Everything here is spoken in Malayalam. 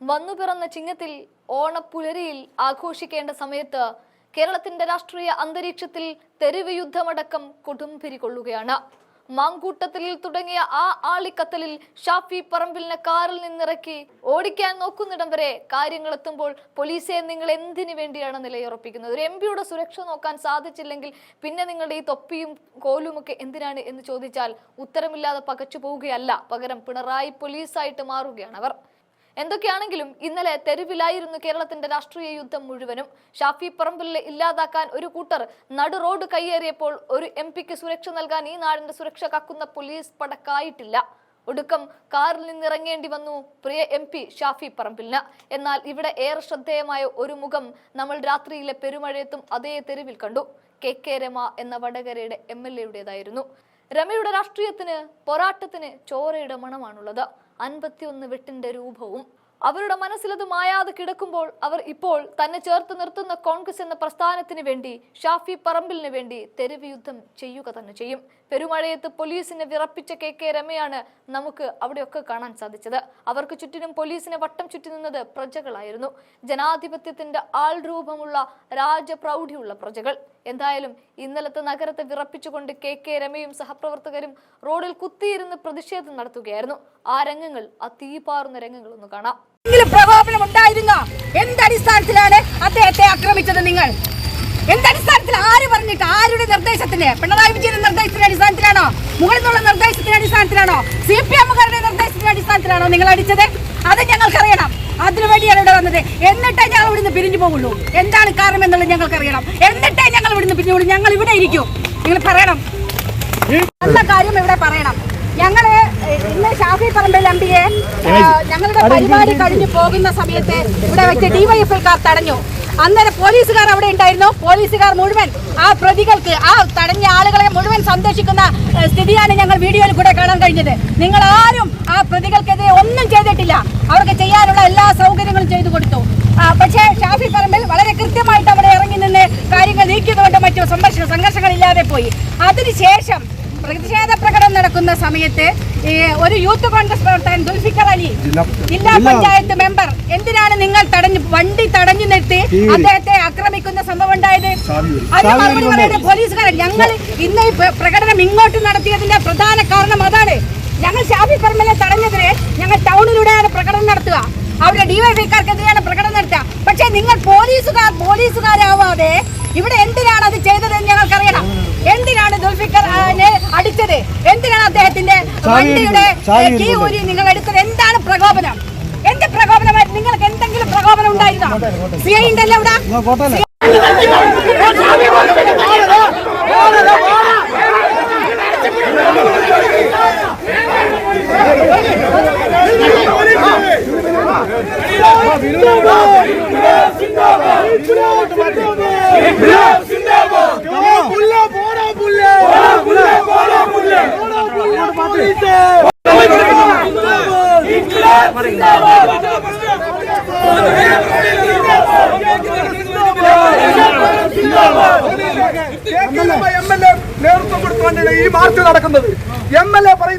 വന്നു പിറന്ന ചിങ്ങത്തിൽ ഓണപ്പുലരിയിൽ ആഘോഷിക്കേണ്ട സമയത്ത് കേരളത്തിന്റെ രാഷ്ട്രീയ അന്തരീക്ഷത്തിൽ തെരുവ് യുദ്ധമടക്കം കൊടുമ്പിരി കൊള്ളുകയാണ് മാങ്കൂട്ടത്തിൽ തുടങ്ങിയ ആ ആളിക്കത്തലിൽ ഷാഫി പറമ്പിലിനെ കാറിൽ നിന്നിറക്കി ഓടിക്കാൻ നോക്കുന്നിടം വരെ കാര്യങ്ങൾ എത്തുമ്പോൾ പോലീസെ നിങ്ങൾ എന്തിനു വേണ്ടിയാണ് നിലയുറപ്പിക്കുന്നത്? ഒരു എം പിയുടെ സുരക്ഷ നോക്കാൻ സാധിച്ചില്ലെങ്കിൽ പിന്നെ നിങ്ങളുടെ ഈ തൊപ്പിയും കോലുമൊക്കെ എന്തിനാണ് എന്ന് ചോദിച്ചാൽ ഉത്തരമില്ലാതെ പകച്ചു പോവുകയല്ല. പകരം പിണറായി പോലീസായിട്ട് മാറുകയാണ് അവർ. എന്തൊക്കെയാണെങ്കിലും ഇന്നലെ തെരുവിലായിരുന്നു കേരളത്തിന്റെ രാഷ്ട്രീയ യുദ്ധം മുഴുവനും. ഷാഫി പറമ്പിലിനെ ഇല്ലാതാക്കാൻ ഒരു കൂട്ടർ നടു റോഡ് കയ്യേറിയപ്പോൾ ഒരു എം പിക്ക് സുരക്ഷ നൽകാൻ ഈ നാടിന്റെ സുരക്ഷ കക്കുന്ന പോലീസ് പടക്കായിട്ടില്ല. ഒടുക്കം കാറിൽ നിന്നിറങ്ങേണ്ടി വന്നു പ്രിയ എം പി ഷാഫി പറമ്പിലിന്. എന്നാൽ ഇവിടെ ഏറെ ശ്രദ്ധേയമായ ഒരു മുഖം നമ്മൾ രാത്രിയിലെ പെരുമഴയത്തും അതേ തെരുവിൽ കണ്ടു. കെ കെ രമ എന്ന വടകരയുടെ എം എൽ എയുടേതായിരുന്നു. രമയുടെ രാഷ്ട്രീയത്തിന് പോരാട്ടത്തിന് ചോരയുടെ മണമാണുള്ളത്. അൻപത്തിയൊന്ന് വെട്ടിന്റെ രൂപവും അവരുടെ മനസ്സിലത് മായാതെ കിടക്കുമ്പോൾ അവർ ഇപ്പോൾ തന്നെ ചേർത്ത് നിർത്തുന്ന കോൺഗ്രസ് എന്ന പ്രസ്ഥാനത്തിന് വേണ്ടി ഷാഫി പറമ്പിലിന് വേണ്ടി തെരുവ് യുദ്ധം ചെയ്യുക തന്നെ ചെയ്യും. പെരുമഴയത്ത് പോലീസിനെ വിറപ്പിച്ച കെ കെ രമയാണ് നമുക്ക് അവിടെയൊക്കെ കാണാൻ സാധിച്ചത്. അവർക്ക് ചുറ്റിനും പോലീസിനെ വട്ടം ചുറ്റി നിന്നത് പ്രജകളായിരുന്നു. ജനാധിപത്യത്തിന്റെ ആൾരൂപമുള്ള രാജപ്രൗഢിയുള്ള പ്രജകൾ. എന്തായാലും ഇന്നലത്തെ നഗരത്തെ വിറപ്പിച്ചുകൊണ്ട് കെ കെ രമയും സഹപ്രവർത്തകരും റോഡിൽ കുത്തിയിരുന്ന് പ്രതിഷേധം നടത്തുകയായിരുന്നു. ആ രംഗങ്ങൾ ആ തീപാറുന്ന രംഗങ്ങൾ ഒന്ന് കാണാം. പ്രകോപനം ഉണ്ടായിരുന്നോ? എന്തടിസ്ഥാനത്തിലാണ് അദ്ദേഹത്തെ ആക്രമിച്ചത് നിങ്ങൾ? എന്തടിസ്ഥാനത്തിൽ ആര് പറഞ്ഞിട്ട് ആരുടെ നിർദ്ദേശത്തിന്? പിണറായി വിജയന്റെ നിർദ്ദേശത്തിന്റെ അടിസ്ഥാനത്തിലാണോ? മുകളിൽ നിന്നുള്ള നിർദ്ദേശത്തിന്റെ അടിസ്ഥാനത്തിലാണോ? സി പി എമ്മുകാരുടെ നിർദ്ദേശത്തിന്റെ അടിസ്ഥാനത്തിലാണോ നിങ്ങൾ അടിച്ചത്? അത് ഞങ്ങൾക്കറിയണം അതിനുവേണ്ടിയാണ് ഇവിടെ വന്നത്. എന്നിട്ടേ ഞങ്ങൾ ഇവിടുന്ന് പിരിഞ്ഞു പോകുള്ളൂ. എന്താണ് കാരണം എന്നുള്ളത് ഞങ്ങൾക്ക് അറിയണം എന്നിട്ടേ ഞങ്ങൾ ഇവിടുന്ന് പിരിഞ്ഞു പോകുള്ളൂ. ഞങ്ങൾ ഇവിടെ ഇരിക്കും. നിങ്ങൾ പറയണം. നല്ല കാര്യം ഇവിടെ പറയണം. ഞങ്ങൾ ഇന്ന് ഷാഫി പറമ്പിൽ എം പിയെ ഞങ്ങളുടെ പരിപാടി കഴിഞ്ഞു പോകുന്ന സമയത്ത് ഇവിടെ വെച്ച് ഡിവൈഎഫ്ഐക്കാർ തടഞ്ഞു. അന്നേരം പോലീസുകാർ അവിടെ ഉണ്ടായിരുന്നു. പോലീസുകാർ മുഴുവൻ ആ പ്രതികൾക്ക് ആ തടഞ്ഞ ആളുകളെ മുഴുവൻ സന്തോഷിക്കുന്ന സ്ഥിതിയാണ് ഞങ്ങൾ വീഡിയോയിൽ കൂടെ കാണാൻ കഴിഞ്ഞത്. നിങ്ങൾ ആരും ആ പ്രതികൾക്കെതിരെ ഒന്നും ചെയ്തിട്ടില്ല. അവർക്ക് ചെയ്യാനുള്ള എല്ലാ സൗകര്യങ്ങളും ചെയ്തു കൊടുത്തു. പക്ഷേ ഷാഫി പറമ്പിൽ വളരെ കൃത്യമായിട്ട് അവിടെ ഇറങ്ങി നിന്ന് കാര്യങ്ങൾ നീക്കിയതുകൊണ്ട് മറ്റു സംഘർഷ സംഘർഷങ്ങളില്ലാതെ പോയി. അതിനുശേഷം പ്രതിഷേധ പ്രകടനം നടക്കുന്ന സമയത്ത് ഒരു യൂത്ത് കോൺഗ്രസ് പ്രവർത്തകൻ ദുൽഫിക്കർ അലി ജില്ലാ പഞ്ചായത്ത് മെമ്പർ എന്തിനാണ് നിങ്ങൾ തടഞ്ഞു വണ്ടി തടഞ്ഞു അദ്ദേഹത്തെ ആക്രമിക്കുന്ന സംഭവം ഉണ്ടായത്? അതിന് മറുപടി പറയുന്നത് പോലീസുകാരൻ ഞങ്ങൾ ഇന്ന് ഈ പ്രകടനം ഇങ്ങോട്ട് നടത്തിയതിന്റെ പ്രധാന കാരണം അതാണ്. ഞങ്ങൾ ഷാഫി പറമ്പലെ തടഞ്ഞതിന് ഞങ്ങൾ ടൗണിലൂടെയാണ് പ്രകടനം നടത്തുക. അവരുടെ ഡിവൈഫൈക്കാർക്കെതിരെയാണ് പ്രകടനം നടത്തുക. പക്ഷേ നിങ്ങൾ പോലീസുകാർ പോലീസുകാരാവാതെ ഇവിടെ എന്തിനാണ് അത് ചെയ്തതെന്ന് ഞങ്ങൾക്കറിയണം. എന്തിനാണ് ദുൽഫിക്കറിനെ അടിച്ചത്? എന്തിനാണ് അദ്ദേഹത്തിന്റെ വണ്ടിയുടെ കീ ഊരി നിങ്ങൾ എടുത്തത്? എന്താണ് പ്രകോപനം? ഉണ്ടായിരുന്നോ? സി ഐ ഉണ്ടല്ലോ ഇവിടെ എം എൽ എ നേതൃത്വം കൊടുത്തുകൊണ്ടാണ് ഈ മാർച്ച് നടക്കുന്നത് എം എൽ എ പറയുന്നത്